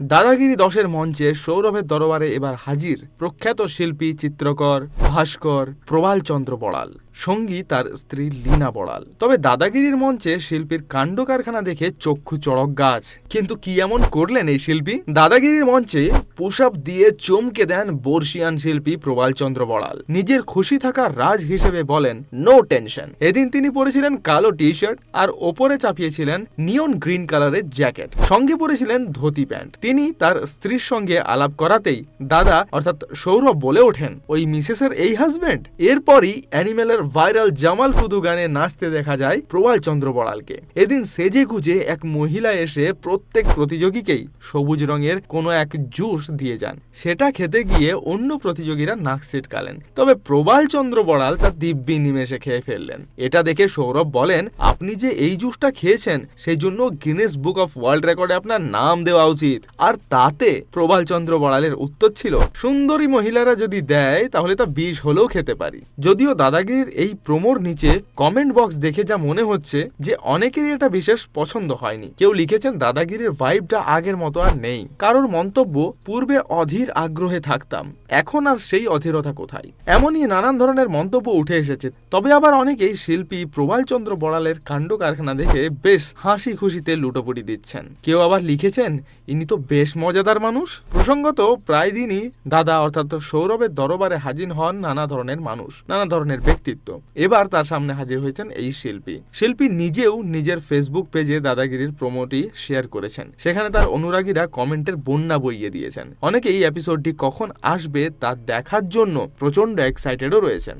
দাদাগিরি দশের মঞ্চে সৌরভের দরবারে এবার হাজির প্রখ্যাত শিল্পী, চিত্রকর ভাস্কর প্রবাল চন্দ্র বড়াল। সঙ্গী তার স্ত্রী লীনা বড়াল। তবে দাদাগিরির মঞ্চে শিল্পীর কাণ্ড কারখানা দেখে চক্ষু চড়ক গাছ। কিন্তু কি এমন করলেন এই শিল্পী? দাদাগিরির মঞ্চে পুশ আপ দিয়ে চমকে দেন বর্ষিয়ান শিল্পী প্রবাল চন্দ্র বড়াল। নিজের খুশি থাকার রাজ হিসেবে বলেন নো টেনশন এদিন তিনি পরেছিলেন কালো টি শার্ট আর ওপরে চাপিয়েছিলেন নিয়ন গ্রিন কালারের জ্যাকেট। সঙ্গে পরেছিলেন ধুতি প্যান্ট। তিনি তার স্ত্রীর সঙ্গে আলাপ করাতেই দাদা, অর্থাৎ সৌরভ বলে ওঠেন, ওই মিসেসের এই হাজবেন্ড এরপরই অ্যানিমেলের ভাইরাল জামাল কুদু গানে নাচতে দেখা যায় প্রবাল চন্দ্র বড়ালকে। এদিন সেজে গুজে এক মহিলা এসে প্রত্যেক প্রতিযোগীকেই সবুজ রঙের কোনো এক জুস দিয়ে যান। সেটা খেতে গিয়ে অন্য প্রতিযোগীরা নাক ছিটকালেন। তবে প্রবাল চন্দ্র বড়াল তার দিব্যি নিমেষে খেয়ে ফেললেন। এটা দেখে সৌরভ বলেন, আপনি যে এই জুসটা খেয়েছেন সেই জন্য গিনেস বুক অফ ওয়ার্ল্ড রেকর্ডে আপনার নাম দেওয়া উচিত। আর তাতে প্রবাল চন্দ্র বড়ালের উত্তর ছিল, সুন্দরী মহিলারা যদি দেয়, তাহলে তা বিষ হলেও খেতে পারি। যদিও দাদাগিরির এই প্রোমোর নিচে কমেন্ট বক্স দেখে যা মনে হচ্ছে যে অনেকেরই এটা বিশেষ পছন্দ হয়নি। কেউ লিখেছেন, দাদাগিরির ভাইবটা আগের মতো আর নেই। কারোর মন্তব্য, পূর্বে অধীর আগ্রহে থাকতাম, এখন আর সেই অধীরতা কোথায়? এমনই নানান ধরনের মন্তব্য উঠে এসেছে। তবে আবার অনেকেই শিল্পী প্রবাল চন্দ্র বড়ালের কাণ্ড কারখানা দেখে বেশ হাসি খুশিতে লুটোপুটি দিচ্ছেন। কেউ আবার লিখেছেন, ইনি তো বেশ মজাদার মানুষ। প্রসঙ্গত, প্রায় দিনই দাদা অর্থাৎ সৌরভের দরবারে হাজির হন নানা ধরনের মানুষ, নানা ধরনের ব্যক্তিত্ব। এবার তার সামনে হাজির হয়েছেন এই শিল্পী। শিল্পী নিজেও নিজের ফেসবুক পেজে দাদাগিরির প্রোমোটি শেয়ার করেছেন। সেখানে তার অনুরাগীরা কমেন্টের বন্যা বইয়ে দিয়েছেন। অনেকে এই এপিসোডটি কখন আসবে তা দেখার জন্য প্রচণ্ড এক্সাইটেডও রয়েছেন।